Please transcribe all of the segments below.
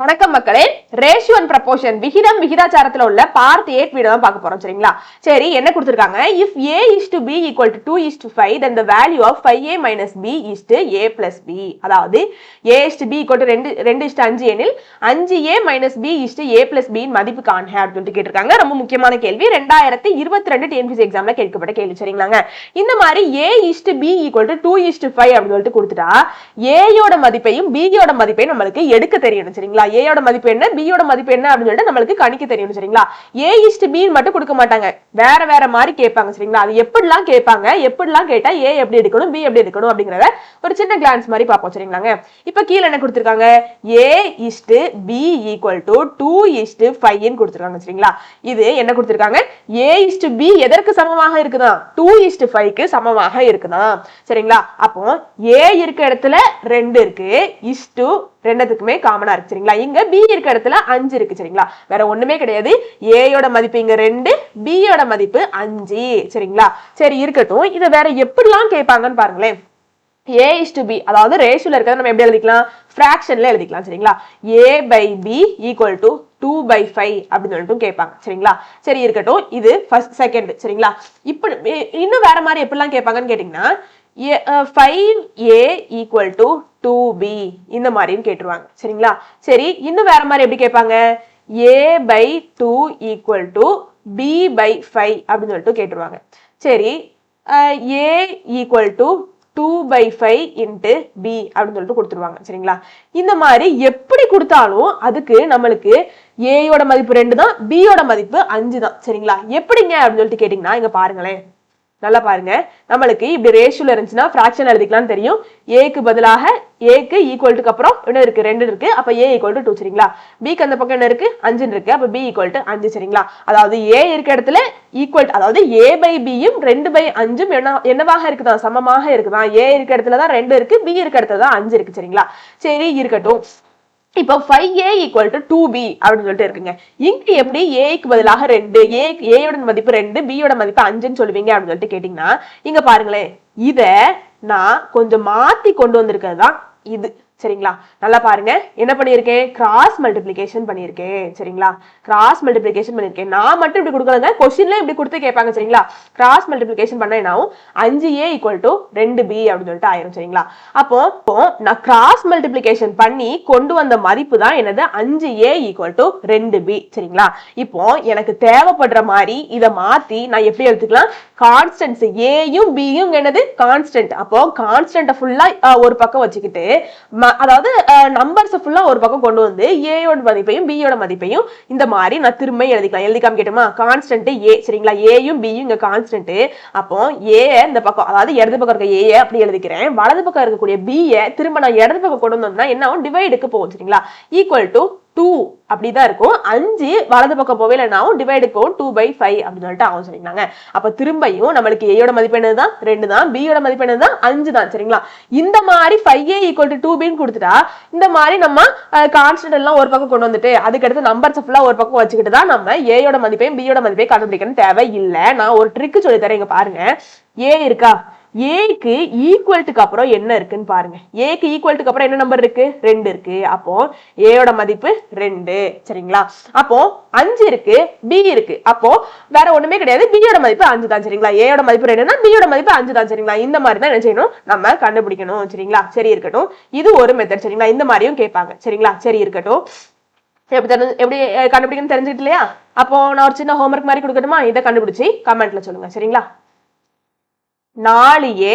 வணக்கம் மக்களே. Ratio and proportion விகிதம் விகிதாச்சாரத்தில் உள்ள பார்ட் எயிட் வீடியோ தான் பார்க்க போறோம் சரிங்களா? சரி என்ன கொடுத்துருக்காங்க? If A is to B equal to two is to five then the value of five A minus B is to A plus B அதாவது A is to B equal to ரெண்டு ரெண்டு இஸ்ட் அஞ்சு எனில் அஞ்சு A minus B is to A plus பின் மதிப்பு காண்க அப்படின்னு கேட்டிருக்காங்க. ரொம்ப முக்கியமான கேள்வி. ரெண்டாயிரத்தி இருபத்தி ரெண்டு டிஎன்பிசி எக்ஸாம்ல கேட்கப்பட்ட கேள்வி சரிங்களாங்க? இந்த மாதிரி A is to B equal to two is to five அப்படின்னு சொல்லிட்டு கொடுத்துட்டா ஏயோட மதிப்பையும் பியோட மதிப்பையும் நம்மளுக்கு எடுக்க தெரியணும் சரிங்களா? ஏயோட மதிப்பு என்ன? பியோட மதிப்பு என்ன அப்படின்னு சொல்லிட்டு நம்மளுக்கு கணிக்க தெரியும் சரிங்களா? ஏ இஸ்ட் பி மட்டும் கொடுக்க மாட்டாங்க. வேற வேற மாதிரி கேட்பாங்க சரிங்களா? அது எப்படிலாம் கேட்பாங்க? எப்படிலாம் கேட்டா ஏ எப்படி எடுக்கணும்? பி எப்படி எடுக்கணும் அப்படிங்கிறத ஒரு சின்ன கிளான்ஸ் மாதிரி பார்ப்போம் சரிங்களாங்க. இப்போ கீழே என்ன கொடுத்துருக்காங்க? A is B equal to two is ஃபைவ்னு கொடுத்துருக்காங்க சரிங்களா? இது என்ன கொடுத்துருக்காங்க? ஏ இஸ்ட் பி எதற்கு சமமாக இருக்குதா? டூ இஸ்ட் ஃபைவ்க்கு சமமாக இருக்குதா? சரிங்களா? அப்போ ஏ இருக்க இடத்துல ரெண்டு இருக்கு. இஸ்டு ரெண்டுத்துக்குமே காமனா இருக்கு சரிங்களா? இங்க பி இருக்க இடத்துல அஞ்சு இருக்கு சரிங்களா? வேற ஒண்ணுமே கிடையாது. ஏயோட மதிப்பு இங்க ரெண்டு பியோட மதிப்பு அஞ்சு சரிங்களா? சரி இருக்கட்டும். இதை வேற எப்படிலாம் கேட்பாங்கன்னு பாருங்களேன். ஏ இஸ் டு பி அதாவது ரேஷியோல இருக்கிறத நம்ம எப்படி எழுதிக்கலாம்? ஃப்ராக்ஷன்ல எழுதிக்கலாம் சரிங்களா? A by B equal to two by five அப்படின்னு சொல்லிட்டு கேட்பாங்க சரிங்களா? சரி இருக்கட்டும். இது ஃபர்ஸ்ட் செகண்ட் சரிங்களா? இப்படி இன்னும் வேற மாதிரி எப்படிலாம் கேட்பாங்கன்னு கேட்டிங்கன்னா five A equal to two B இந்த மாதிரின்னு கேட்டுருவாங்க. சரிங்களா? சரி இன்னும் வேற மாதிரி எப்படி கேட்பாங்க? A by two equal to B by five அப்படின்னு சொல்லிட்டு கேட்டுருவாங்க. சரி A equal to two by five into B அப்படின்னு சொல்லிட்டு கொடுத்துருவாங்க. சரிங்களா? இந்த மாதிரி எப்படி கொடுத்தாலும் அதுக்கு நம்மளுக்கு ஏயோட மதிப்பு ரெண்டு தான் பியோட மதிப்பு அஞ்சு தான். சரிங்களா? எப்படிங்க அப்படின்னு சொல்லிட்டு கேட்டிங்கன்னா இங்க பாருங்களேன். நல்லா பாருங்க. நம்மளுக்கு இப்படி ரேஷியோல இருந்துச்சுன்னா ஃப்ராக்ஷன் எழுதிக்கலாம் தெரியும். ஏக்கு பதிலாக ஏக்கு ஈக்குவல்ட்டுக்கு அப்புறம் என்ன இருக்கு ரெண்டு இருக்கு. அப்ப ஏ ஈக்குவல் டு டூ சரிங்களா? பிக்கு அந்த பக்கம் என்ன இருக்கு அஞ்சுன்னு இருக்கு. அப்ப பி ஈக்குவல் டு அஞ்சு சரிங்களா? அதாவது ஏ இருக்க இடத்துல ஈக்குவல் அதாவது ஏ பை பியும் ரெண்டு பை அஞ்சும் என்ன என்னவாக இருக்குதான்? சமமாக இருக்குதான். ஏ இருக்க இடத்துல தான் ரெண்டு இருக்கு பி இருக்க இடத்துல தான் அஞ்சு இருக்கு சரிங்களா? சரி இருக்கட்டும். இப்போ five A equal to two B அப்படின்னு சொல்லிட்டு இருக்குங்க. இங்க எப்படி ஏக்கு பதிலாக ரெண்டு ஏ ஏயோட மதிப்பு ரெண்டு பியோட மதிப்பு அஞ்சுன்னு சொல்லுவீங்க அப்படின்னு சொல்லிட்டு கேட்டிங்கன்னா இங்க பாருங்களேன் இத நான் கொஞ்சம் மாத்தி கொண்டு வந்திருக்கிறது தான் இது. சரிங்களா? நல்லா பாருங்க. என்ன பண்ணியிருக்கேன்? கிராஸ் மல்டிபிளிகேஷன் பண்ணியிருக்கேன். சரிங்களா? கிராஸ் மல்டிபிளிகேஷன் பண்ணியிருக்கேன். நான் மட்டும் இப்படி கொடுக்கலங்க. கொஸ்டின்ல இப்படி கொடுத்து கேட்பாங்க சரிங்களா? கிராஸ் மல்டிபிளிகேஷன் பண்ண என்ன ஆகும்? அஞ்சு ஏ ஈக்குவல் டு ரெண்டு பி அப்படின்னு சொல்லிட்டு ஆயிரும் சரிங்களா? அப்போ இப்போ நான் கிராஸ் மல்டிபிளிகேஷன் பண்ணி கொண்டு வந்த மதிப்பு தான் என்னது? அஞ்சு ஏ ஈக்குவல் டு ரெண்டு பி சரிங்களா? இப்போ எனக்கு தேவைப்படுற மாதிரி இதை மாத்தி நான் எப்படி எடுத்துக்கலாம்? கான்ஸ்டன்ஸ் ஏயும் பியும் என்னது? கான்ஸ்டன்ட் அப்போ கான்ஸ்டன்ட் ஃபுல்லா ஒரு பக்கம் வச்சுக்கிட்டு அதாவது நம்பர்ஸ் ஃபுல்லா ஒரு பக்கம் கொண்டு வந்து ஏயோட மதிப்பையும் பியோட மதிப்பையும் இந்த மாதிரி நான் திரும்ப எழுதிக்கலாம். எழுதிக்காம கேட்டுமா? கான்ஸ்டன்ட் ஏ சரிங்களா? ஏயும் பியும் இங்கே கான்ஸ்டன்ட் அப்போ ஏ இந்த பக்கம் அதாவது இடது பக்கம் இருக்க ஏ அப்படி எழுதிக்கிறேன். வலது பக்கம் இருக்கக்கூடிய பியை திரும்ப நான் இடது பக்கம் கொண்டு வந்தோம்னா என்ன ஆகும்? டிவைடுக்கு போகும் சரிங்களா? ஈக்குவல் டு டூ அப்படிதான் இருக்கும். அஞ்சு வலது பக்கம் போவே இல்லைனாவும் டிவைடு போகும் டூ பை ஃபைவ் அப்படின்னு சொல்லிட்டு ஆகும் சரிங்களாங்க அப்ப திரும்பியும் நம்மளுக்கு ஏயோட மதிப்பு என்னது தான் ரெண்டு தான். பியோட மதிப்பு என்னது தான் அஞ்சு தான். சரிங்களா? இந்த மாதிரி five A equal to two பின்னு கொடுத்துட்டா இந்த மாதிரி நம்ம கான்ஸ்டன்ட் எல்லாம் ஒரு பக்கம் கொண்டு வந்துட்டு அதுக்கடுத்து நம்பர்ஸ் ஃபுல்லா ஒரு பக்கம் வச்சுக்கிட்டு தான் நம்ம ஏயோட மதிப்பையும் பியோட மதிப்பையும் கண்டுபிடிக்கணும் தேவை இல்லை நான் ஒரு ட்ரிக் சொல்லி தரேன் இங்க பாருங்க. ஏ இருக்கா? ஏக்கு ஈக்குவல்ட்டுக்கு அப்புறம் என்ன இருக்குன்னு பாருங்க. ஏக்கு ஈக்குவல்ட்டுக்கு அப்புறம் என்ன நம்பர் இருக்கு? ரெண்டு இருக்கு. அப்போ ஏயோட மதிப்பு ரெண்டு. சரிங்களா? அப்போ அஞ்சு இருக்கு பி இருக்கு. அப்போ வேற ஒண்ணுமே கிடையாது. பியோட மதிப்பு அஞ்சு தான் சரிங்களா? ஏயோட மதிப்பு ரெண்டுன்னா பியோட மதிப்பு அஞ்சு தான் சரிங்களா? இந்த மாதிரி தான் என்ன செய்யணும்? நம்ம கண்டுபிடிக்கணும் சரிங்களா? சரி இருக்கட்டும். இது ஒரு மெத்தட் சரிங்களா? இந்த மாதிரியும் கேட்பாங்க சரிங்களா? சரி இருக்கட்டும். எப்படி தெரிஞ்சு எப்படி கண்டுபிடிக்கணும்னு தெரிஞ்சுக்கிட்டு இல்லையா? அப்போ நான் ஒரு சின்ன ஹோம்ஒர்க் மாதிரி கொடுக்கட்டுமா? இதை கண்டுபிடிச்சி கமெண்ட்ல சொல்லுங்க சரிங்களா? நாலு ஏ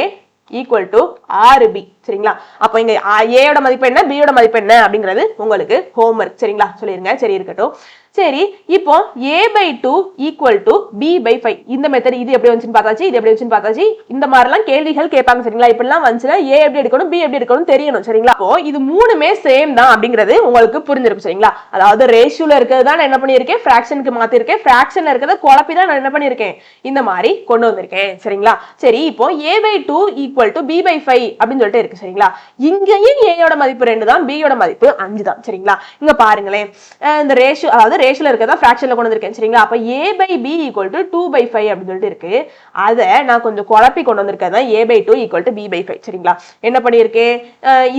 ஈக்குவல் டு ஆறு பி சரிங்களா? அப்போ இங்க ஏயோட மதிப்பு என்ன? பியோட மதிப்பு என்ன? அப்படிங்கிறது உங்களுக்கு ஹோம்ஒர்க் சரிங்களா? சொல்லிருங்க. சரி இருக்கட்டும். சரி இப்போ A by two equal to B by five இந்த மெத்தட் இது எப்படி வந்துச்சுன்னு பார்த்தாச்சு இது எப்படி வந்துச்சுன்னு பார்த்தாச்சு. இந்த மாதிரிலாம் கேள்விகள் கேட்பாங்க சரிங்களா? இப்படிலாம் வந்துச்சுன்னா ஏ எப்படி எடுக்கணும் பி எப்படி எடுக்கணும் தெரியணும் சரிங்களா? அப்போ இது மூணுமே சேம் தான் அப்படிங்கிறது உங்களுக்கு புரிஞ்சிருக்கும் சரிங்களா? அதாவது ரேஷியோல இருக்கிறது தான் நான் என்ன பண்ணியிருக்கேன் ஃபிராக்ஷனுக்கு மாத்திருக்கேன். ஃபிராக்ஷன்ல இருக்கிறத குழப்பி தான் நான் என்ன பண்ணியிருக்கேன். இந்த மாதிரி கொண்டு வந்திருக்கேன் சரிங்களா? சரி இப்போ A by two equal to B by five அப்படின்னு சொல்லிட்டு இருக்கு சரிங்களா? இங்கேயும் ஏயோட மதிப்பு ரெண்டு தான் பியோட மதிப்பு அஞ்சு தான் சரிங்களா? இங்க பாருங்களேன். இந்த ரேஷியோ அதாவது ரேஷியோல இருக்கதா ஃபிராக்ஷன்ல கொண்டு வந்திருக்கேன் சரிங்களா? அப்ப A by B equal to two by five அப்படின்னு சொல்லிட்டு இருக்கு. அதை நான் கொஞ்சம் குழப்பி கொண்டு வந்திருக்கேன் A by two equal to B by five சரிங்களா? என்ன பண்ணியிருக்கேன்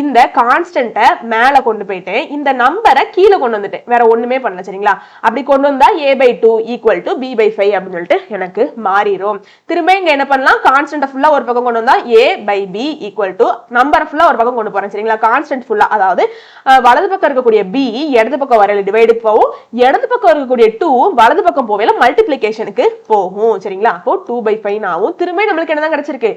இந்த கான்ஸ்டன்ட்டை மேலே கொண்டு போயிட்டேன் இந்த நம்பரை கீழே கொண்டு வந்துட்டேன். வேற ஒண்ணுமே பண்ணல சரிங்களா? அப்படி கொண்டு வந்தா A by two equal to B by five அப்படின்னு சொல்லிட்டு எனக்கு மாறிடும் திரும்ப இங்க என்ன பண்ணலாம்? கான்ஸ்டன்ட் ஃபுல்லா ஒரு பக்கம் கொண்டு வந்தா A by B equal to number ஃபுல்லா ஒரு பக்கம் கொண்டு போறேன் சரிங்களா? கான்ஸ்டன்ட் ஃபுல்லா அதாவது வலது பக்கம் இருக்கக்கூடிய பி இடது பக்கம் வரையில டிவைடு போகும் இடது பக்கம் இருக்கக்கூடிய டூ வலது பக்கம் போவேல மல்டிபிளிகேஷனுக்கு போகும். சரிங்களா? அப்போ டூ பை ஃபைவ் ஆகும் திரும்ப நம்மளுக்கு என்னதான் கிடைச்சிருக்கு?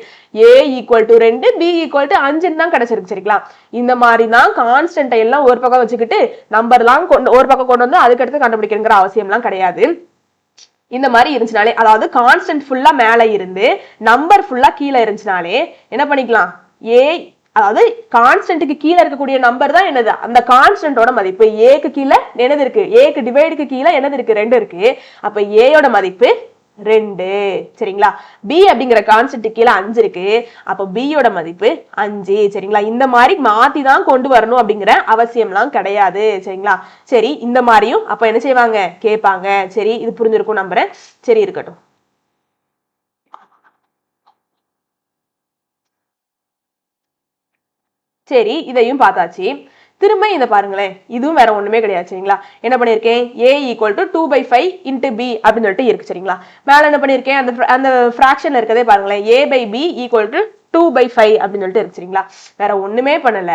ஏ ஈக்குவல் டு ரெண்டு பி ஈக்குவல் டு அஞ்சுன்னு தான் கிடைச்சிருக்கு. சரிங்களா? இந்த மாதிரி தான் கான்ஸ்டன்ட்டை எல்லாம் ஒரு பக்கம் வச்சுக்கிட்டு நம்பர்லாம் கொண்டு ஒரு பக்கம் கொண்டு வந்து அதுக்கடுத்து கண்டுபிடிக்கணுங்கிற அவசியம்லாம் கிடையாது. இந்த மாதிரி இருந்துச்சுனாலே அதாவது கான்ஸ்டன்ட் ஃபுல்லா மேலே இருந்து நம்பர் ஃபுல்லா கீழே இருந்துச்சுனாலே என்ன பண்ணிக்கலாம்? ஏ அதாவது கான்ஸ்டன்ட்டுக்கு கீழே இருக்கக்கூடிய நம்பர் தான் என்னது? அந்த கான்ஸ்டன்ட்டோட மதிப்பு. ஏக்கு கீழே என்னது இருக்கு? ஏக்கு டிவைடுக்கு கீழே என்னது இருக்கு? ரெண்டு இருக்கு. அப்ப ஏயோட மதிப்பு ரெண்டு. சரிங்களா? பி அப்படிங்கிற கான்செப்ட் கீழே அஞ்சு இருக்கு. அப்போ பியோட மதிப்பு அஞ்சு. சரிங்களா? இந்த மாதிரி மாத்தி தான் கொண்டு வரணும் அப்படிங்கிற அவசியம்லாம் கிடையாது. சரிங்களா? சரி இந்த மாதிரியும் அப்ப என்ன செய்வாங்க? கேட்பாங்க. சரி இது புரிஞ்சிருக்கும் நம்புறேன். சரி இருக்கட்டும். சரி இதையும் பார்த்தாச்சு. திரும்ப இதை பாருங்களேன். இதுவும் வேற ஒண்ணுமே கிடையாது சரிங்களா? என்ன பண்ணியிருக்கேன்? A equal to two by five into B அப்படின்னு சொல்லிட்டு இருக்கு சரிங்களா? மேல என்ன பண்ணியிருக்கேன்? அந்த அந்த ஃப்ராக்ஷன்ல இருக்கதே பாருங்களேன். A by B equal to two by five அப்படின்னு சொல்லிட்டு இருக்கு சரிங்களா? வேற ஒண்ணுமே பண்ணல.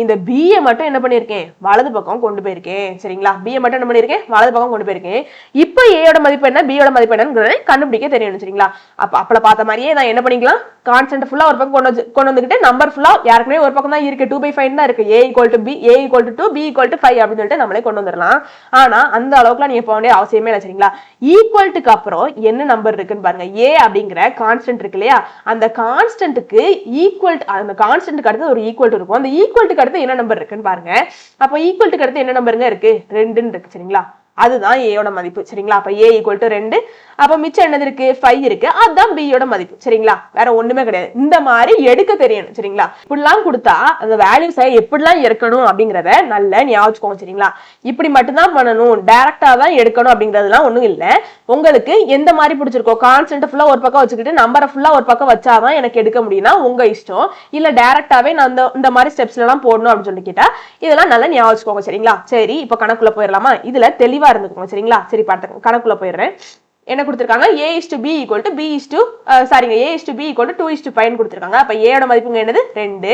இந்த பிஏ மட்டும் என்ன பண்ணியிருக்கேன்? வலது பக்கம் கொண்டு போயிருக்கேன் சரிங்களா? பிஏ மட்டும் என்ன பண்ணியிருக்கேன்? வலது பக்கம் கொண்டு போயிருக்கேன். இப்போ ஏயோட மதிப்பு என்ன? பியோட மதிப்பு என்னங்கிறத கண்டுபிடிக்க தெரியணும் சரிங்களா? அப்ப அப்பள பார்த்த மாதிரியே நான் என்ன பண்ணிக்கலாம்? கான்ஸ்டன்ட் ஃபுல்லா ஒரு பக்கம் கொண்டு வந்து கொண்டு வந்துக்கிட்டு நம்பர் ஃபுல்லா யாருக்குமே ஒரு பக்கம் தான் இருக்கு. டூ பை ஃபைவ் தான் இருக்கு. A equal to B A equal to two B equal to five அப்படின்னு சொல்லிட்டு நம்மளே கொண்டு வந்துடலாம். ஆனா அந்த அளவுக்குலாம் நீங்க போக வேண்டிய அவசியமே இல்லை சரிங்களா? ஈக்குவல்ட்டுக்கு அப்புறம் என்ன நம்பர் இருக்குன்னு பாருங்க. ஏ அப்படிங்கிற கான்ஸ்டன்ட் இருக்கு இல்லையா? அந்த கான்ஸ்டன்ட்டுக்கு ஈக்குவல் அந்த கான்ஸ்டன்ட்டுக்கு அடுத்து ஒரு ஈக்குவல் இருக்கும். அந்த ஈக்குவல்ட்டுக்கு அடுத்து என்ன நம்பர் இருக்குன்னு பாருங்க. அப்போ ஈக்குவல்ட்டுக்கு அடுத்து என்ன நம்பருங்க இருக்கு? ரெண்டுன்னு இருக்கு சரிங்களா? அதுதான் ஏயோட மதிப்பு. சரிங்களா? அப்ப ஏ ஈக்குவல் டு ரெண்டு. அப்ப மிச்சம் என்னது இருக்கு? ஃபைவ் இருக்கு. அதுதான் பியோட மதிப்பு. சரிங்களா? வேற ஒண்ணுமே கிடையாது. இந்த மாதிரி எடுக்க தெரியணும். சரிங்களா? இப்படிலாம் கொடுத்தா அந்த வேல்யூஸை எப்படிலாம் இருக்கணும் அப்படிங்கறத நல்ல ஞாபகம் சரிங்களா? இப்படி மட்டும்தான் பண்ணணும். டைரக்டா தான் எடுக்கணும் அப்படிங்கறதுலாம் ஒண்ணும் இல்ல. உங்களுக்கு எந்த மாதிரி பிடிச்சிருக்கோ கான்ஸ்டன்ட் ஃபுல்லா ஒரு பக்கம் வச்சுக்கிட்டு நம்பரை ஃபுல்லா ஒரு பக்கம் வச்சாதான் எனக்கு எடுக்க முடியும்னா உங்க இஷ்டம். இல்ல டைரக்டாவே நான் இந்த இந்த மாதிரி ஸ்டெப்ஸ்ல எல்லாம் போடணும் அப்படின்னு சொல்லிட்டு கேட்டா இதெல்லாம் நல்லா ஞாபகம் சரிங்களா? சரி இப்போ கணக்குள்ள போயிடலாமா? இதுல தெளிவா தெளிவாக இருந்துக்கோங்க சரிங்களா? சரி பார்த்துக்கோங்க. கணக்குள்ளே போயிடுறேன். என்ன கொடுத்துருக்காங்க? A is to B equal to B is to சாரிங்க A is to B equal to two is to five கொடுத்துருக்காங்க. அப்போ ஏயோட மதிப்புங்க என்னது? ரெண்டு.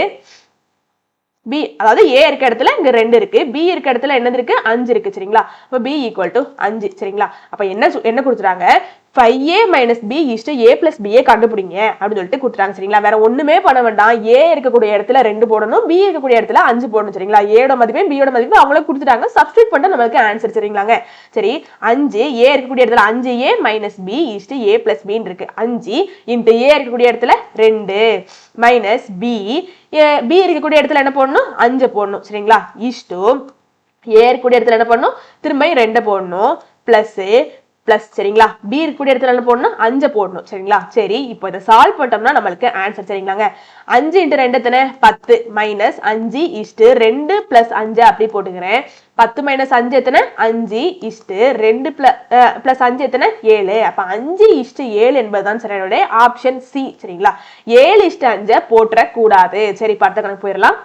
பி அதாவது ஏ இருக்க இடத்துல இங்க ரெண்டு இருக்கு. பி இருக்க இடத்துல என்னது இருக்கு? அஞ்சு இருக்கு சரிங்களா? அப்ப பி ஈக்குவல் டு அஞ்சு சரிங்களா? அப்ப என்ன என்ன கொடுத்துறாங்க five A minus B is to A plus BA கண்டுபிடிங்க. அப்படின்னு சொல்லிட்டு கொடுத்துறாங்க சரிங்களா? வேற ஒண்ணுமே பண்ண வேண்டாம். ஏ இருக்கக்கூடிய இடத்துல ரெண்டு போடணும் பி இருக்கக்கூடிய இடத்துல அஞ்சு போடணும் சரிங்களா? ஏட மதிப்பையும் பியோட மதிப்பையும் அவங்களே கொடுத்துட்டாங்க. சப்ஸ்டியூட் பண்ண நமக்கு ஆன்சர் சரிங்களாங்க? சரி அஞ்சு ஏ இருக்கக்கூடிய இடத்துல அஞ்சு A minus B is to A plus பின்னு இருக்கு. அஞ்சு இன்ட்டு ஏ இருக்கக்கூடிய இடத்துல ரெண்டு மைனஸ் பி பி இருக்கக்கூடிய இடத்துல என்ன போடணும்? அஞ்சு போடணும் சரிங்களா? இஷ்டு ஏ இருக்கக்கூடிய இடத்துல என்ன பண்ணணும் திரும்ப ரெண்டை போடணும் பிளஸ் பிளஸ் சரிங்களா? பி இருக்கக்கூடிய இடத்துல என்ன போடணும்? அஞ்சை போடணும். சரிங்களா? சரி இப்போ இதை சால்வ் பண்ணிட்டோம்னா நம்மளுக்கு ஆன்சர் சரிங்களாங்க. அஞ்சு இன்ட்டு ரெண்டு எத்தனை? பத்து. மைனஸ் அஞ்சு இஷ்டு ரெண்டு பிளஸ் அஞ்சு அப்படி போட்டுக்கிறேன். பத்து மைனஸ் அஞ்சு எத்தனை? அஞ்சு இஷ்டு ரெண்டு பிளஸ் பிளஸ் அஞ்சு எத்தனை? ஏழு. அப்ப அஞ்சு இஷ்டு ஏழு என்பதுதான் சரியான ஆப்ஷன் சி சரிங்களா? ஏழு இஷ்டு அஞ்சை போட்டுற கூடாது சரி படுத்த கணக்கு போயிடலாம்.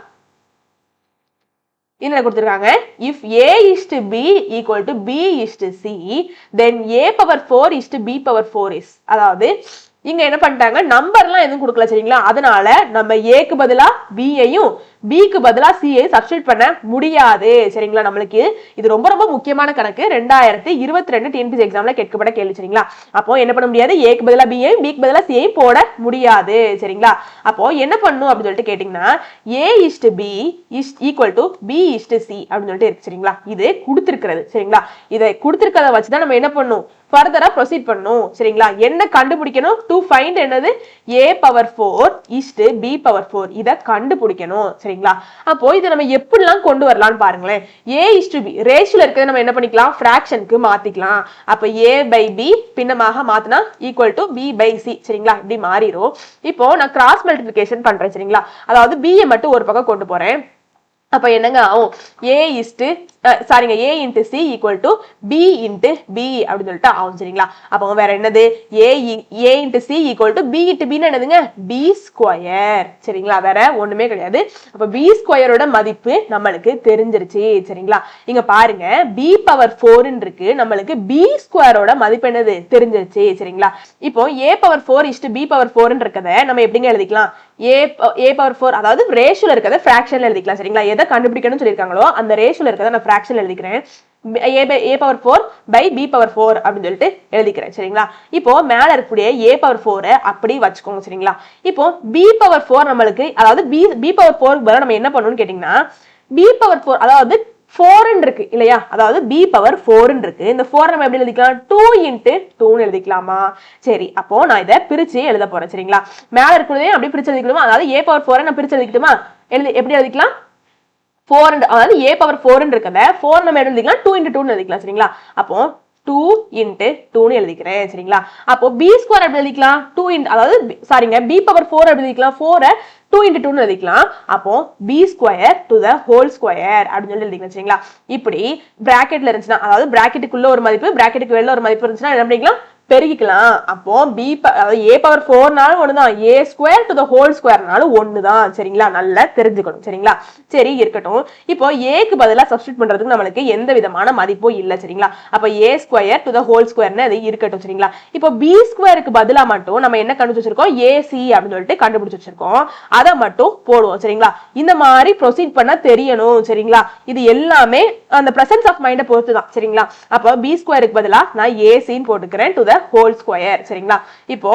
என்ன கொடுத்துருக்காங்க. If A is to B equal to B is to C then A power four is to B power four is அதாவது இங்க என்ன பண்ணிட்டாங்க? நம்பர்லாம் எதுவும் கொடுக்கல சரிங்களா? அதனால நம்ம ஏக்கு பதிலா பியையும் பிக்கு பதிலா சியை சப்ஸ்டியூட் பண்ண முடியாது சரிங்களா நம்மளுக்கு? இது ரொம்ப ரொம்ப முக்கியமான கணக்கு. ரெண்டாயிரத்தி இருபத்தி ரெண்டு டிஎன்பிசி எக்ஸாம்ல கேட்கப்பட்ட கேள்வி சரிங்களா? அப்போ என்ன பண்ண முடியாது? ஏக்கு பதிலா பிஐ பிக்கு பதிலா சிஐ போட முடியாது சரிங்களா? அப்போ என்ன பண்ணும் அப்படின்னு சொல்லிட்டு கேட்டீங்கன்னா A is to B is equal to B is to C அப்படின்னு சொல்லிட்டு இருக்கு சரிங்களா? இது கொடுத்துருக்கிறது சரிங்களா? இதை கொடுத்துருக்கத வச்சு தான் நம்ம என்ன பண்ணும்? ஃபர்தராக ப்ரொசீட் பண்ணும். சரிங்களா? என்ன கண்டுபிடிக்கணும்? டு ஃபைண்ட் என்னது? A power four is to B power four இதை கண்டுபிடிக்கணும். சரிங்களா? அப்போ இதை நம்ம எப்படிலாம் கொண்டு வரலாம்னு பாருங்களேன். ஏ இஸ்டு பி ரேஷியில் இருக்கிறத நம்ம என்ன பண்ணிக்கலாம்? ஃப்ராக்ஷனுக்கு மாற்றிக்கலாம் அப்போ ஏ பை பி பின்னமாக மாற்றினா equal to B by C சரிங்களா? இப்படி மாறிடும் இப்போ நான் கிராஸ் மல்டிபிளிகேஷன் பண்ணுறேன் சரிங்களா? அதாவது பியை மட்டும் ஒரு பக்கம் கொண்டு போகிறேன் அப்போ என்னங்க ஆகும்? ஏ இஸ்டு சாரிங்க A into C equal to B into B அப்படின்னு சொல்லிட்டு ஆகும் சரிங்களா? அப்போ வேற என்னது? A A into C equal to B into பின்னு என்னதுங்க? பி ஸ்கொயர் சரிங்களா? வேற ஒண்ணுமே கிடையாது. அப்போ பி ஸ்கொயரோட மதிப்பு நம்மளுக்கு தெரிஞ்சிருச்சு சரிங்களா? இங்க பாருங்க பி பவர் ஃபோர்னு இருக்கு. நம்மளுக்கு பி ஸ்கொயரோட மதிப்பு என்னது? தெரிஞ்சிருச்சு சரிங்களா? இப்போ A power four is to B power ஃபோர்னு இருக்கதை நம்ம எப்படிங்க எழுதிக்கலாம்? ஏ ஏ பவர் ஃபோர் அதாவது ரேஷியோல இருக்கிறத ஃபிராக்ஷன்ல எழுதிக்கலாம் சரிங்களா? எதை கண்டுபிடிக்கணும்னு சொல்லியிருக்காங்களோ அந்த ரேஷியோல இருக்கிறத நான் ஃப்ராக்ஷன் எழுதிக்கிறேன். A by A power four by B power four அப்படின்னு சொல்லிட்டு எழுதிக்கிறேன் சரிங்களா? இப்போ மேல இருக்கக்கூடிய ஏ பவர் ஃபோரை அப்படி வச்சுக்கோங்க சரிங்களா? இப்போ பி பவர் ஃபோர் நம்மளுக்கு அதாவது பி பி பவர் ஃபோர் பதிலாக நம்ம என்ன பண்ணணும்னு கேட்டிங்கன்னா பி பவர் ஃபோர் அதாவது ஃபோர்னு இருக்கு இல்லையா? அதாவது பி பவர் ஃபோர்னு இருக்கு. இந்த ஃபோர் நம்ம எப்படி எழுதிக்கலாம்? டூ இன்ட்டு டூன்னு எழுதிக்கலாமா? சரி அப்போ நான் இதை பிரிச்சு எழுத போறேன் சரிங்களா? மேல இருக்கிறதையும் அப்படியே பிரிச்சு எழுதிக்கணுமா? அதாவது ஏ பவர் ஃபோரை நான் பிரிச்சு எழுதிக்கட்டுமா? எழுதி எப்படி எழுதிக்கலாம்? ஃபோர் அதாவது ஏ பவர் ஃபோர்னு இருக்கிறத ஃபோர் நம்ம எழுதிக்கலாம் டூ இன்ட்டு டூன்னு எழுதிக்கலாம் சரிங்களா? அப்போ டூ இன்ட்டு டூன்னு எழுதிக்கிறேன் சரிங்களா? அப்போ பி ஸ்கொயர் எப்படி எழுதிக்கலாம்? டூ இன்ட் அதாவது சாரிங்க பி பவர் ஃபோர் எப்படி எழுதிக்கலாம்? ஃபோரை டூ இன்ட்டு டூன்னு எழுதிக்கலாம். அப்போ B square to the whole square அப்படின்னு சொல்லி எழுதிக்கலாம் சரிங்களா? இப்படி பிராக்கெட்ல இருந்துச்சுன்னா அதாவது பிராக்கெட்டுக்குள்ள ஒரு மதிப்பு பிராக்கெட்டுக்கு வெளில ஒரு மதிப்பு இருந்துச்சுன்னா என்ன பண்ணிக்கலாம்? பெருகிக்கலாம். அப்போ பி அதாவது ஏ பவர் ஃபோர்னாலும் ஒன்று தான் A square to the whole ஸ்கொயர்னாலும் ஒன்று தான் சரிங்களா? நல்லா தெரிஞ்சுக்கணும். சரிங்களா? சரி இருக்கட்டும். இப்போ ஏக்கு பதிலாக சப்ஸ்டியூட் பண்ணுறதுக்கு நம்மளுக்கு எந்த விதமான மதிப்பும் இல்லை. சரிங்களா? அப்போ A square to the whole ஸ்கொயர்னு அது இருக்கட்டும். சரிங்களா? இப்போ பி ஸ்கொயருக்கு பதிலாக மட்டும் நம்ம என்ன கண்டுபிடிச்சு வச்சிருக்கோம்? ஏசி அப்படின்னு சொல்லிட்டு கண்டுபிடிச்சு வச்சிருக்கோம். அதை மட்டும் போடுவோம். சரிங்களா? இந்த மாதிரி ப்ரொசீட் பண்ண தெரியணும். சரிங்களா? இது எல்லாமே அந்த ப்ரெசன்ஸ் ஆஃப் மைண்டை பொறுத்து தான் சரிங்களா? அப்போ பி ஸ்கொயருக்கு பதிலாக நான் ஏசின்னு போட்டுக்கிறேன் டு த ஹோல் ஸ்கொயர் சரிங்களா? இப்போ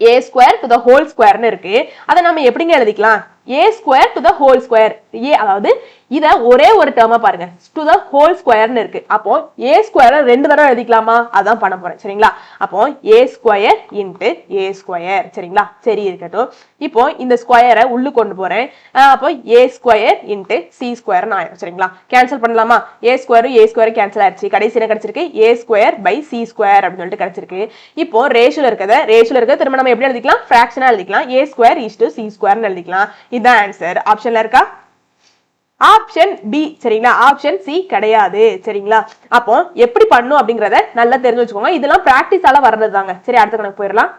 A square to the whole ஸ்கொயர்னு இருக்கு. அதை நம்ம எப்படிங்க எழுதிக்கலாம்? A square to the whole square A அதாவது இத ஒரே ஒரு டேர்மா பாருங்க. டு த ஹோல் ஸ்கொயர்னு இருக்கு. அப்போ ஏ ஸ்கொயர் ரெண்டு தடவை எழுதிக்கலாமா? அதான் பண்ண போறேன் சரிங்களா? அப்போ A square into A square சரிங்களா? சரி இருக்கட்டும். இப்போ இந்த ஸ்கொயரை உள்ளு கொண்டு போறேன். அப்போ ஏ ஸ்கொயர் இன்ட்டு சி ஸ்கொயர்னு ஆயிடும் சரிங்களா? கேன்சல் பண்ணலாமா? ஏ ஸ்கொயரும் ஏ ஸ்கொயர் கேன்சல் ஆயிடுச்சு கடைசி என்ன கிடைச்சிருக்கு? A square by C square அப்படின்னு சொல்லிட்டு கிடைச்சிருக்கு. இப்போ ரேஷியோல இருக்கிறத ரேஷியோல இருக்கிறத திரும்ப நம்ம எப்படி எழுதிக்கலாம்? ஃபிராக்ஷனா எழுதிக்கலாம். A square is to C ஸ்கொயர்னு எழுதிக்கலாம். இதுதான் ஆன்சர் ஆப்ஷன்ல இருக்கா? ஆப்ஷன் பி சரிங்களா? ஆப்ஷன் சி கிடையாது சரிங்களா? அப்போ எப்படி பண்ணும் அப்படிங்கறத நல்லா தெரிஞ்சு வச்சுக்கோங்க. இதெல்லாம் பிராக்டிஸால வர்றது தாங்க சரி அடுத்த கணக்கு போயிடலாம்.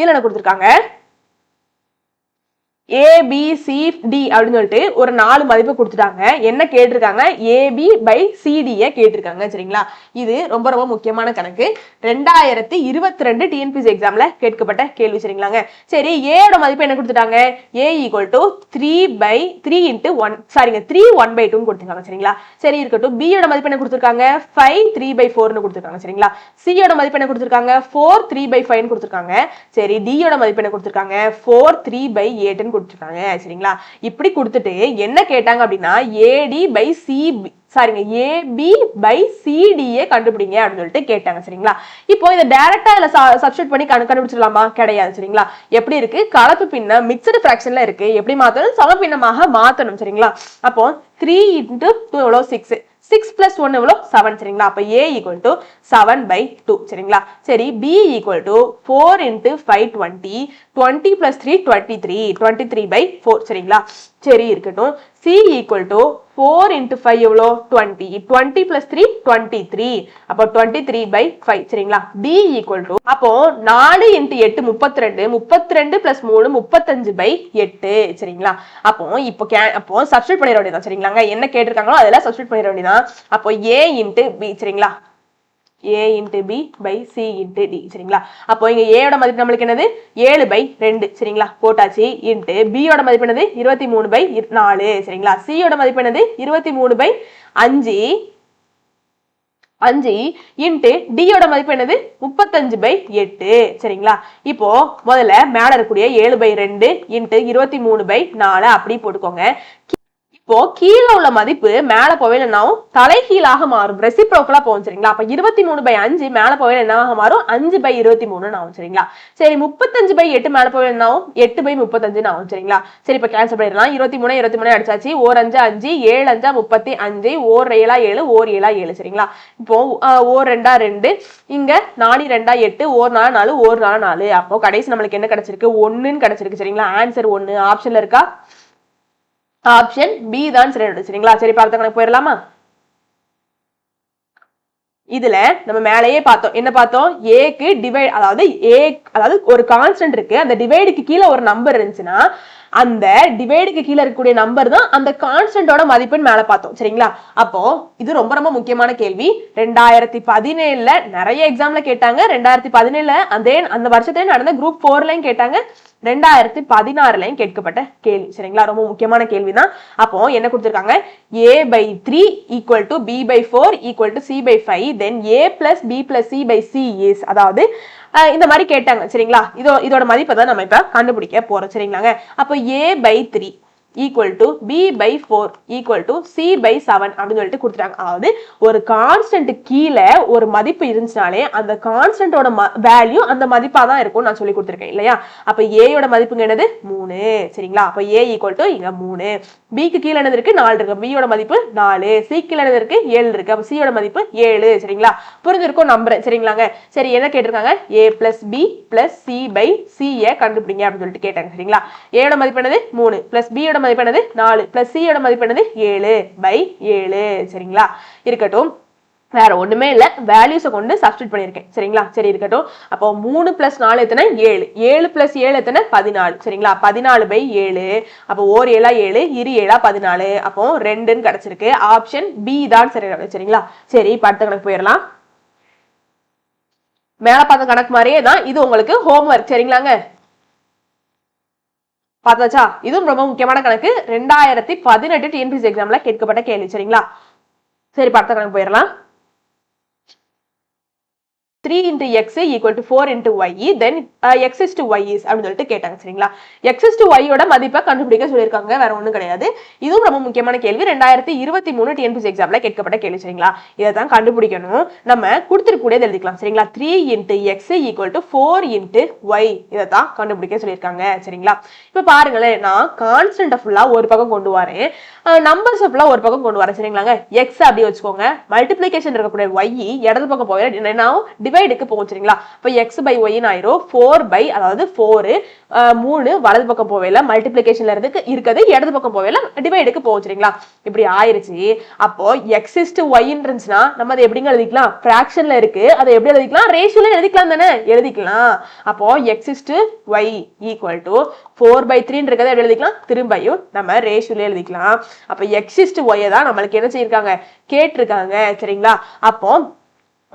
ஏழனை கொடுத்துருக்காங்க? ஏபிசிடி அப்படின்னு சொல்லிட்டு ஒரு நாலு மதிப்பு கொடுத்துட்டாங்க. என்ன கேட்டிருக்காங்க? ஏபி பை சிடியை கேட்டிருக்காங்க சரிங்களா? இது ரொம்ப ரொம்ப முக்கியமான கணக்கு. ரெண்டாயிரத்தி இருபத்தி ரெண்டு டிஎன்பிசி எக்ஸாம்ல கேட்கப்பட்ட கேள்வி சரிங்களாங்க? சரி ஏயோட மதிப்பு என்ன கொடுத்துட்டாங்க? A equal to three by three into one சாரிங்க த்ரீ ஒன் பை டூன்னு கொடுத்துருக்காங்க சரிங்களா? சரி இருக்கட்டும். பியோட மதிப்பு என்ன கொடுத்துருக்காங்க? ஃபைவ் த்ரீ பை ஃபோர்னு கொடுத்துருக்காங்க சரிங்களா? சியோட மதிப்பு என்ன கொடுத்துருக்காங்க? ஃபோர் த்ரீ பை ஃபைவ்னு கொடுத்துருக்காங்க. சரி டியோட மதிப்பு என்ன கொடுத்துருக்காங்க? ஃபோர் த்ரீ பை எயிட்னு கொடுத்துருக்காங்க சரிங்களா? இப்படி கொடுத்துட்டு என்ன கேட்டாங்க அப்படின்னா ஏடி பை சி சாரிங்க ஏபி பை சிடிஏ கண்டுபிடிங்க அப்படின்னு சொல்லிட்டு கேட்டாங்க சரிங்களா? இப்போ இதை டைரக்டா இதில் சப்ஸ்டியூட் பண்ணி கண்டு கண்டுபிடிச்சிடலாமா? கிடையாது சரிங்களா? எப்படி இருக்கு? கலப்பு பின்னம் மிக்சடு ஃப்ராக்ஷன்ல இருக்கு. எப்படி மாத்தணும்? சமபின்னமாக மாத்தணும் சரிங்களா? அப்போ த்ரீ இன்ட்டு டூ எவ்வளோ? சிக்ஸ் சிக்ஸ் பிளஸ் ஒன் எவ்வளோ? செவன் சரிங்களா? அப்போ A equal to seven by two சரிங்களா? சரி B equal to four into five twenty twenty plus three twenty three twenty three by four சரிங்களா? சரி இருக்கட்டும். C equal to four into five எவ்வளோ? Twenty twenty plus three twenty three அப்போ twenty three by five சரிங்களா? D equal to அப்போ நாலு into எட்டு முப்பத்தி ரெண்டு முப்பத்தி ரெண்டு பிளஸ் மூணு முப்பத்தஞ்சு பை எட்டு சரிங்களா? அப்போ இப்போ கே அப்போ சப்ஸ்டியூட் பண்ணிட வேண்டியதான் சரிங்களாங்க? என்ன கேட்டிருக்காங்களோ அதெல்லாம் சப்ஸ்டியூட் பண்ணிட வேண்டியதான் அப்போ ஏ இன்ட்டு பி சரிங்களா? A into B by C into D சரிங்களா? அப்போ இங்க ஏயோட மதிப்பு நம்மளுக்கு என்னது? ஏழு பை ரெண்டு சரிங்களா? போட்டாச்சு. இன்ட்டு பியோட மதிப்பு என்னது? இருபத்தி மூணு பை நாலு சரிங்களா? சியோட மதிப்பு என்னது? இருபத்தி மூணு பை அஞ்சு. அஞ்சு இன்ட்டு டியோட மதிப்பு என்னது? முப்பத்தஞ்சு பை எட்டு சரிங்களா? இப்போ முதல்ல மேல இருக்கக்கூடிய ஏழு பை ரெண்டு இன்ட்டு இருபத்தி மூணு பை நாலு அப்படி போட்டுக்கோங்க. இப்போ கீழே உள்ள மதிப்பு மேலே போவேல என்னாவும் தலைகீழாக மாறும். ரெசிப்ரோக்கலா போகும் சரிங்களா? அப்ப இருபத்தி மூணு பை அஞ்சு மேலே போவேல என்னவாக மாறும்? அஞ்சு பை இருபத்தி மூணுன்னு ஆகும் சரிங்களா? சரி முப்பத்தஞ்சு பை எட்டு மேலே போவேல என்னாவும் எட்டு பை முப்பத்தஞ்சுன்னு ஆகும் சரிங்களா? சரி இப்ப கேன்சல் பண்ணிடலாம். இருபத்தி மூணு இருபத்தி மூணு அடிச்சாச்சு. ஓர் அஞ்சு அஞ்சு ஏழு அஞ்சா முப்பத்தி அஞ்சு ஓர் ஏழா ஏழு ஓர் ஏழா ஏழு சரிங்களா? இப்போ ஓர் ரெண்டா ரெண்டு. இங்க நாலு ரெண்டா எட்டு ஓர் நாலு நாலு ஓர் நாலு நாலு. அப்போ கடைசி நம்மளுக்கு என்ன கிடைச்சிருக்கு? ஒன்னுன்னு கிடைச்சிருக்கு சரிங்களா? ஆன்சர் ஒன்னு. ஆப்ஷன்ல இருக்கா? ஆப்ஷன் பி தான் சரி சரிங்களா? சரி பார்த்த கணக்கு போயிடலாமா? இதுல நம்ம மேலேயே பார்த்தோம். என்ன பார்த்தோம்? ஏக்கு டிவைட் அதாவது ஏ அதாவது ஒரு கான்ஸ்டன்ட் இருக்கு. அந்த டிவைடுக்கு கீழே ஒரு நம்பர் இருந்துச்சுன்னா அந்த டிவைடுக்கு கீழே இருக்கக்கூடிய நம்பர் தான் அந்த கான்ஸ்டன்டோட மதிப்பெண் மேலே பார்த்தோம். சரிங்களா? அப்போ இது ரொம்ப ரொம்ப முக்கியமான கேள்வி. ரெண்டாயிரத்தி பதினேழுல நிறைய எக்ஸாம்ல கேட்டாங்க. ரெண்டாயிரத்தி பதினேழுல அதே அந்த வருஷத்துல நடந்த குரூப் போர்லயும் கேட்டாங்க. ரெண்டாயிரத்தி பதினாறுலயும் கேட்கப்பட்ட கேள்வி. சரிங்களா? ரொம்ப முக்கியமான கேள்விதான். அப்போ என்ன கொடுத்துருக்காங்க? A by three equal to B by four equal to C by five then A plus B plus C by C is அதாவது இந்த மாதிரி கேட்டாங்க சரிங்களா? இதோ இதோட மதிப்பை தான் நம்ம இப்ப கண்டுபிடிக்க போறோம் சரிங்களாங்க? அப்போ A by three equal to B by four equal to C by seven அப்படின்னு சொல்லிட்டு கொடுத்துட்டாங்க. அதாவது ஒரு கான்ஸ்டன்ட் கீழே ஒரு மதிப்பு இருந்துச்சுனாலே அந்த கான்ஸ்டன்டோட வேல்யூ அந்த மதிப்பா தான் இருக்கும் நான் சொல்லி கொடுத்துருக்கேன் இல்லையா? அப்ப ஏயோட மதிப்புங்க என்னது? மூணு. சரிங்களா? அப்போ ஏ ஈக்குவல் டு இங்க மூணு. பிக்கு கீழே என்னது இருக்கு? நாலு இருக்கு. பியோட மதிப்பு நாலு. சி கீழே என்னது இருக்கு? ஏழு இருக்கு. அப்போ சியோட மதிப்பு ஏழு. சரிங்களா? புரிஞ்சிருக்கும் நம்புறேன் சரிங்களாங்க? சரி என்ன கேட்டிருக்காங்க? A plus B plus C by சியை கண்டுபிடிங்க அப்படின்னு சொல்லிட்டு கேட்டாங்க. சரிங்களா? ஏயோட மதிப்பு என்னது? மூணு. பிளஸ் பியோட மதிப்பு என்னது நாலு. பிளஸ் சியோட மதிப்பு என்னது ஏழு. பை ஏழு. சரிங்களா? இருக்கட்டும். வேற ஒண்ணுமே இல்ல. வேல்யூஸை கொண்டு சப்ஸ்டிட் பண்ணியிருக்கேன். சரிங்களா? சரி இருக்கட்டும். அப்போ மூணு பிளஸ் நாலு எத்தனை? ஏழு. ஏழு பிளஸ் ஏழு எத்தனை? பதினாலு. சரிங்களா? பதினாலு பை ஏழு. அப்போ ஓர் ஏழா ஏழு இரு ஏழா பதினாலு. அப்போ ரெண்டுன்னு கிடைச்சிருக்கு. ஆப்ஷன் பி தான் சரி சரிங்களா? சரி படுத்த கணக்கு போயிடலாம். மேல பார்த்த கணக்கு மாதிரியே தான் இது உங்களுக்கு ஹோம்ஒர்க் சரிங்களாங்க? பார்த்தாச்சா? இதுவும் ரொம்ப முக்கியமான கணக்கு. ரெண்டாயிரத்தி பதினெட்டு டிஎன்பிசி எக்ஸாம்ல கேட்கப்பட்ட கேள்வி சரிங்களா? சரி பார்த்த கணக்கு போயிடலாம். Three into X equal to four into Y then X is to Y is அப்படின்னு சொல்லிட்டு கேட்டாங்க சரிங்களா? எக்ஸ் இஸ் டு ஒய்யோட மதிப்பை கண்டுபிடிக்க சொல்லியிருக்காங்க வேற ஒன்றும் கிடையாது. இதுவும் ரொம்ப முக்கியமான கேள்வி. ரெண்டாயிரத்தி இருபத்தி மூணு டிஎன்பிசி எக்ஸாம்ல கேட்கப்பட்ட கேள்வி சரிங்களா? இதை தான் கண்டுபிடிக்கணும். நம்ம கொடுத்துருக்கூடியது எழுதிக்கலாம் சரிங்களா? Three into X equal to four into Y இதை தான் கண்டுபிடிக்க சொல்லியிருக்காங்க சரிங்களா? இப்போ பாருங்களேன் நான் கான்ஸ்டன்ட்டை ஃபுல்லாக ஒரு பக்கம் கொண்டு வரேன். நம்பர்ஸ் ஃபுல்லாக ஒரு பக்கம் கொண்டு வரேன் சரிங்களாங்க? எக்ஸ் அப்படி வச்சுக்கோங்க. மல்டிப்ளிகேஷன் இருக்கக்கூடிய ஒய் இடது பக்கம் போய் என்ன டிவைடுக்கு போகும் சரிங்களா? இப்போ எக்ஸ் பை ஒய்னு ஆயிரும். ஃபோர் பை அதாவது ஃபோரு மூணு வலது பக்கம் போவேல மல்டிப்ளிகேஷன்ல இருந்து இருக்குது. இடது பக்கம் போவேல டிவைடுக்கு போகும் சரிங்களா? இப்படி ஆயிருச்சு. அப்போ எக்ஸ் இஸ் டு ஒய்ன்னு இருந்துச்சுன்னா நம்ம அதை எப்படிங்க எழுதிக்கலாம்? ஃப்ராக்ஷன்ல இருக்கு. அதை எப்படி எழுதிக்கலாம்? ரேஷியோல எழுதிக்கலாம் தானே? எழுதிக்கலாம். அப்போ X is to Y equal to four by த்ரீன்னு இருக்கிறத எப்படி எழுதிக்கலாம்? திரும்பியும் நம்ம ரேஷியோல எழுதிக்கலாம். அப்போ எக்ஸ் இஸ் டு ஒய்யை தான் நம்மளுக்கு என்ன செய்யிருக்காங்க? கேட்டிருக்காங்க சரிங்களா? அப்போ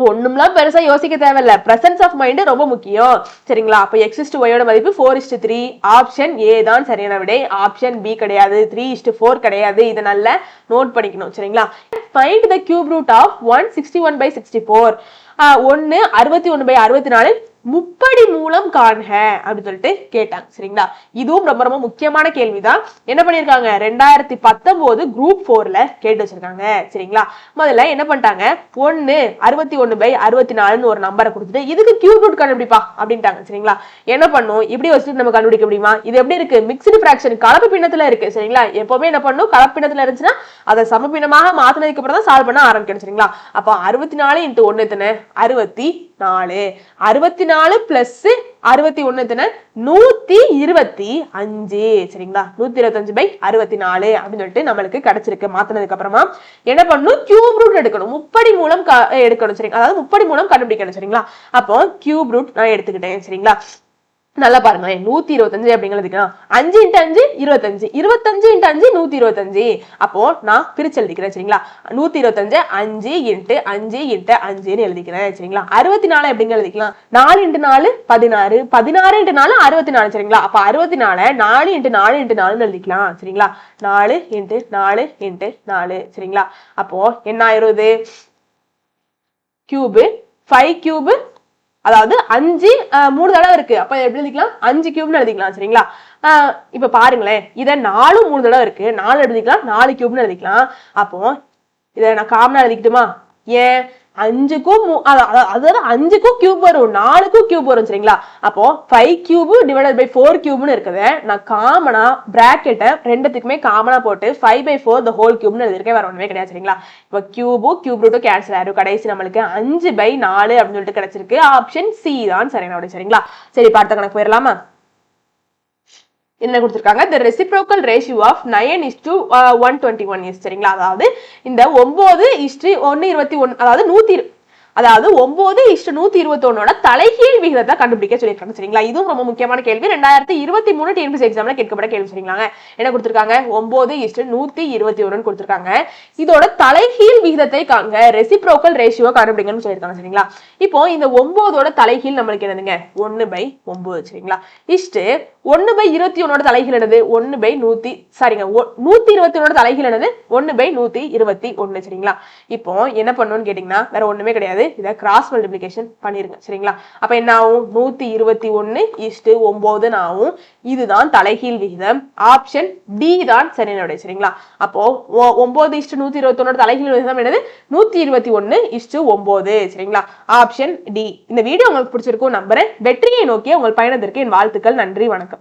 ஒண்ணும்லாம் பெருசா யோசிக்க தேவையில்ல. பிரசன்ஸ் ஆஃப் மைண்ட் ரொம்ப முக்கியம். சரிங்களா? அப்ப எக்ஸ் இஸ்டு ஒயோட மதிப்பு four is to three option A தான் சரியான விடை. ஆப்ஷன் பி கிடையாது. த்ரீ இஸ்டு ஃபோர் கிடையாது. இதை நல்லா நோட் பண்ணிக்கணும். சரிங்களா? Find the cube root of one sixty one by sixty four ஒன்று அறுபத்தி ஒன்று பை அறுபத்தி நாலு. முப்படி மூலம் காண்க அப்படின்னு சொல்லிட்டு கேட்டாங்க. சரிங்களா? இதுவும் ரொம்ப ரொம்ப முக்கியமான கேள்விதான். என்ன பண்ணிருக்காங்க ரெண்டாயிரத்தி பத்தொன்பது குரூப் போர்ல கேட்டு வச்சிருக்காங்க. சரிங்களா? முதல்ல என்ன பண்ணிட்டாங்க? ஒன்னு அறுபத்தி ஒன்னு பை அறுபத்தி நாலுன்னு ஒரு நம்பரை கொடுத்துட்டு இதுக்கு கியூப் ரூட் கண்டுபிடிப்பா அப்படின்ட்டாங்க. சரிங்களா? என்ன பண்ணும்? இப்படி வச்சுட்டு நம்ம கண்டுபிடிக்க முடியுமா? இது எப்படி இருக்கு? மிக்ஸ்டு ஃபிராக்ஷன் கலப்பு பின்னத்துல இருக்கு. சரிங்களா? எப்பவுமே என்ன பண்ணும்? கலப்பு பின்னத்துல இருந்துச்சுன்னா அதை சமப்பினமாக மாத்தினதுக்கு அப்புறம் தான் சால்வ் பண்ண ஆரம்பிக்கணும். சரிங்களா? அப்போ அறுபத்தி நாலு இன்ட்டு ஒன்னு எத்தனை? அறுபத்தி நாலு. அறுபத்தி நாலு பிளஸ் அறுபத்தி ஒண்ணு எத்தனை? நூத்தி இருபத்தி அஞ்சு. சரிங்களா? நூத்தி இருபத்தஞ்சு பை அறுபத்தி நாலு அப்படின்னு சொல்லிட்டு நம்மளுக்கு கிடைச்சிருக்கு. மாத்தினதுக்கு அப்புறமா என்ன பண்ணணும்? கியூப் ரூட் எடுக்கணும். முப்படி மூலம் க- எடுக்கணும். சரிங்களா அதாவது முப்படி மூலம் கண்டுபிடிக்கணும். சரிங்களா? அப்போ கியூப் ரூட் நான் எடுத்துக்கிட்டேன். சரிங்களா? நல்லா பாருங்களேன். நூத்தி இருபத்தஞ்சு அப்படிங்கிறதுக்கு அஞ்சு இன்ட்டு அஞ்சு இருபத்தஞ்சு. இருபத்தஞ்சு இன்ட்டு அஞ்சு நூத்தி இருபத்தஞ்சு. அப்போ நான் பிரிச்சு எழுதிக்கிறேன் சரிங்களா? நூத்தி இருபத்தஞ்சு அஞ்சு இன்ட்டு அஞ்சு இன்ட்டு அஞ்சுன்னு எழுதிக்கிறேன் சரிங்களா? அறுபத்தி நாலு எப்படிங்க எழுதிக்கலாம் நாலு இன்ட்டு நாலு பதினாறு. பதினாறு இன்ட்டு நாலு அறுபத்தி நாலு சரிங்களா? அப்போ அறுபத்தி நாலு நாலு இன்ட்டு நாலு இன்ட்டு நாலுன்னு எழுதிக்கலாம் சரிங்களா? நாலு இன்ட்டு நாலு இன்ட்டு நாலு சரிங்களா? அப்போ என்ன ஆயிருது கியூபு ஃபைவ் கியூபு அதாவது அஞ்சு மூணு தடவை இருக்கு. அப்ப எப்படி எழுதிக்கலாம்? அஞ்சு கியூப்னு எழுதிக்கலாம் சரிங்களா? இப்ப பாருங்களேன். இதை நாலு மூணு தடவை இருக்கு. நாலு எழுதிக்கலாம் நாலு கியூப்னு எழுதிக்கலாம். அப்போ இதை நான் காமனா எழுதிக்கிட்டுமா? ஏன்? அஞ்சுக்கும் மூ- அதாவது அஞ்சுக்கும் கியூப் வரும் நாலுக்கும் கியூப் வரும் சரிங்களா? அப்போ five cube divided by four கியூப்னு இருக்குது. நான் காமனா பிராக்கெட்டை ரெண்டுத்துக்குமே காமனா போட்டு five by four the whole கியூப்னு எழுதிருக்கேன் வேற ஒன்றுமே கிடையாது சரிங்களா? இப்போ கியூபு கியூப் ரூட்டும் கேன்சல் ஆயிரும். கடைசி நம்மளுக்கு அஞ்சு பை நாலு அப்படின்னு சொல்லிட்டு கிடைச்சிருக்கு. ஆப்ஷன் சி தான் சரிங்களா? விடை சரிங்களா? சரி பார்த்த கணக்கு போயிடலாமா? என்ன கொடுத்துருக்காங்க? The reciprocal ratio of nine is to one twenty one is சரிங்களா? அதாவது இந்த ஒம்பது இஸ்டு ஒன்று இருபத்தி ஒன்று அதாவது நூற்றி இரு- அதாவது ஒன்பது இஷ்ட நூத்தி இருபத்தொன்னோட தலைகீழ் விகிதத்தை கண்டுபிடிக்க சொல்லியிருக்காங்க சரிங்களா? இதுவும் ரொம்ப முக்கியமான கேள்வி. ரெண்டாயிரத்தி இருபத்தி மூணு டிஎன்பிசி எக்ஸாம்ல கேட்கப்பட்ட கேள்வி சரிங்களாங்க? என்ன கொடுத்துருக்காங்க? ஒன்பது இஷ்ட நூத்தி இருபத்தி ஒன்னு கொடுத்துருக்காங்க. இதோட தலைகீழ் விகிதத்தை காங்க ரெசிப்ரோக்கல் ரேஷியோ கண்டுபிடிங்கன்னு சொல்லியிருக்காங்க சரிங்களா? இப்போ இந்த ஒன்பதோட தலைகீழ் நம்மளுக்கு என்னதுங்க? ஒன்னு பை ஒன்பது சரிங்களா? இஷ்டு ஒன்னு பை இருபத்தி ஒன்னோட தலைகீழ் என்னது? ஒன்னு பை நூத்தி சாரிங்க ஒ- நூத்தி இருபத்தி ஒன்னோட தலைகீழ் என்னது? ஒன்னு பை நூத்தி இருபத்தி ஒன்னு சரிங்களா? இப்போ என்ன பண்ணணும்னு கேட்டீங்கன்னா வேற ஒண்ணுமே கிடையாது. இதை கிராஸ் மல்டிபிளிகேஷன் பண்ணிருங்க. சரிங்களா? அப்ப என்ன ஆகும்? நூத்தி இருபத்தி ஒன்னு இஷ்டு ஒன்பதுன்னு ஆகும். இதுதான் தலைகீழ் விகிதம். ஆப்ஷன் டி தான் சரியான சரிங்களா? அப்போ ஒ- ஒன்பது இஷ்டு நூத்தி இருபத்தி ஒன்னு தலைகீழ் விகிதம் என்னது? நூத்தி இருபத்தி ஒன்னு இஷ்டு ஒன்பது சரிங்களா? ஆப்ஷன் டி இந்த வீடியோ உங்களுக்கு பிடிச்சிருக்கும் நம்புறேன். வெற்றியை நோக்கிய உங்கள் பயணத்திற்கு என் வாழ்த்துக்கள். நன்றி வணக்கம்.